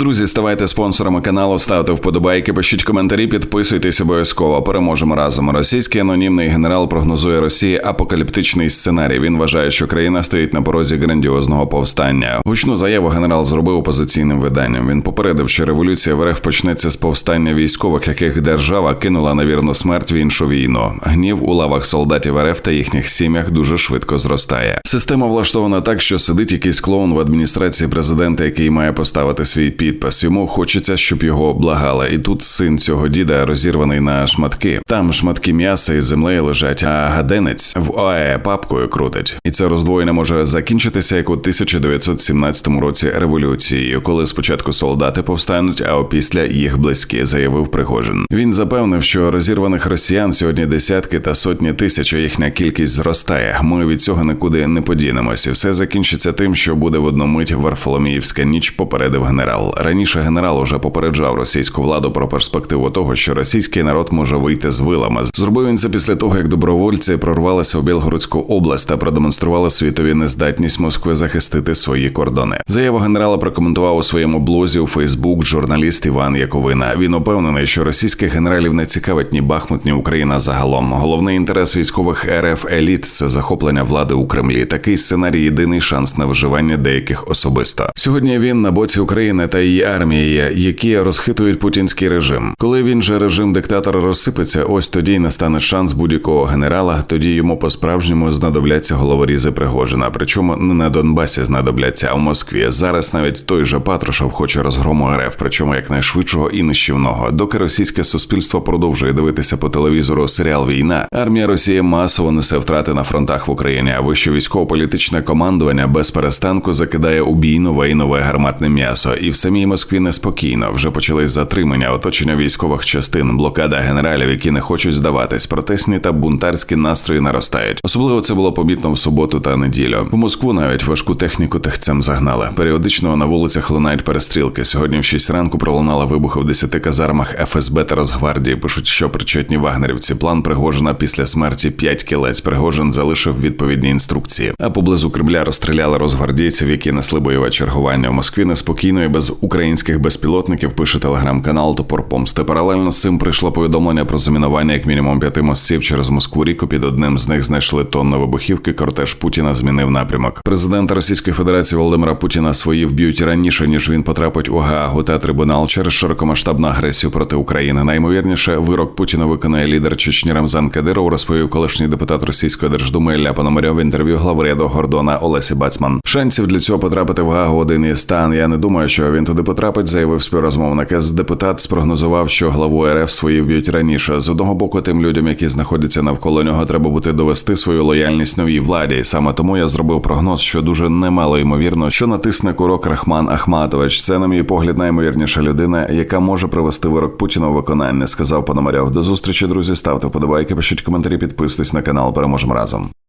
Друзі, ставайте спонсорами каналу, ставте вподобайки, пишіть коментарі, підписуйтесь обов'язково. Переможемо разом. Російський анонімний генерал прогнозує Росії апокаліптичний сценарій. Він вважає, що країна стоїть на порозі грандіозного повстання. Гучну заяву генерал зробив опозиційним виданням. Він попередив, що революція в РФ почнеться з повстання військових, яких держава кинула на вірну смерть в іншу війну. Гнів у лавах солдатів РФ та їхніх сім'ях дуже швидко зростає. Система влаштована так, що сидить якийсь клоун в адміністрації президента, який має поставити свій підпис. Йому хочеться, щоб його облагали. І тут син цього діда розірваний на шматки. Там шматки м'яса із землею лежать, а гаденець в ОАЕ папкою крутить. І це роздвоєння може закінчитися як у 1917 році революцією, коли спочатку солдати повстануть, а опісля їх близькі, заявив Пригожин. Він запевнив, що розірваних росіян сьогодні десятки та сотні тисяч, а їхня кількість зростає. Ми від цього нікуди не подінемося. Все закінчиться тим, що буде в одну мить Варфоломіївська ніч. Попередив генерал. Раніше генерал уже попереджав російську владу про перспективу того, що російський народ може вийти з вилами. Зробив він це після того, як добровольці прорвалися у Білгородську область та продемонстрували світові нездатність Москви захистити свої кордони. Заяву генерала прокоментував у своєму блозі у Фейсбук журналіст Іван Яковина. Він упевнений, що російських генералів не цікавить ні Бахмут, ні Україна загалом. Головний інтерес військових РФ еліт це захоплення влади у Кремлі. Такий сценарій єдиний шанс на виживання деяких особисто. Сьогодні він на боці України та її армії, які розхитують путінський режим. Коли він же режим диктатора розсипеться, ось тоді й настане шанс будь-якого генерала. Тоді йому по справжньому знадобляться головорізи Пригожина. Причому не на Донбасі знадобляться, а в Москві. Зараз навіть той же Патрушев хоче розгрому РФ, причому якнайшвидшого і нищівного. Доки російське суспільство продовжує дивитися по телевізору серіал Війна, армія Росії масово несе втрати на фронтах в Україні. А вище військово-політичне командування без перестанку закидає у бій нове і гарматне м'ясо. І в самій Москві неспокійно вже почались затримання, оточення військових частин, блокада генералів, які не хочуть здаватись. Протестні та бунтарські настрої наростають. Особливо це було помітно в суботу та неділю. В Москву навіть важку техніку техцем загнали. Періодично на вулицях лунають перестрілки. Сьогодні в 6 ранку пролунали вибухи в 10 казармах ФСБ та Росгвардії. Пишуть, що причетні вагнерівці. План Пригожина після смерті 5 кілець. Пригожин залишив відповідні інструкції. А поблизу Кремля розстріляли розгвардійців, які несли бойове чергування в Москві. Неспокійно і без українських безпілотників. Пише телеграм-канал Топор Помсти. Паралельно з цим прийшло повідомлення про замінування як мінімум п'яти мостів через Москву ріку. Під одним з них знайшли тонну вибухівки. Кортеж Путіна змінив напрямок. Президента Російської Федерації Володимира Путіна свої вб'ють раніше ніж він потрапить у Гаагу та трибунал через широкомасштабну агресію проти України. Наймовірніше, вирок Путіна виконає лідер Чечні Рамзан Кадиров, розповів колишній депутат Російської держдуми Ілля Пономарьов в інтерв'ю главреду Гордона Олесі Бацман. Шансів для цього потрапити в Гаагу один із стан. Я не думаю, що він туди потрапить, заявив співрозмовник. З депутат спрогнозував, що главу РФ свої вб'ють раніше. З одного боку, тим людям, які знаходяться навколо нього, треба буде довести свою лояльність новій владі. Саме тому я зробив прогноз, що дуже немало ймовірно, що натисне курок Рахман Ахматович. Це, на мій погляд, наймовірніша людина, яка може привести вирок Путіна у виконання, сказав Пономарьов. До зустрічі, друзі. Ставте вподобайки, пишіть коментарі, підписуйтесь на канал. Переможемо разом.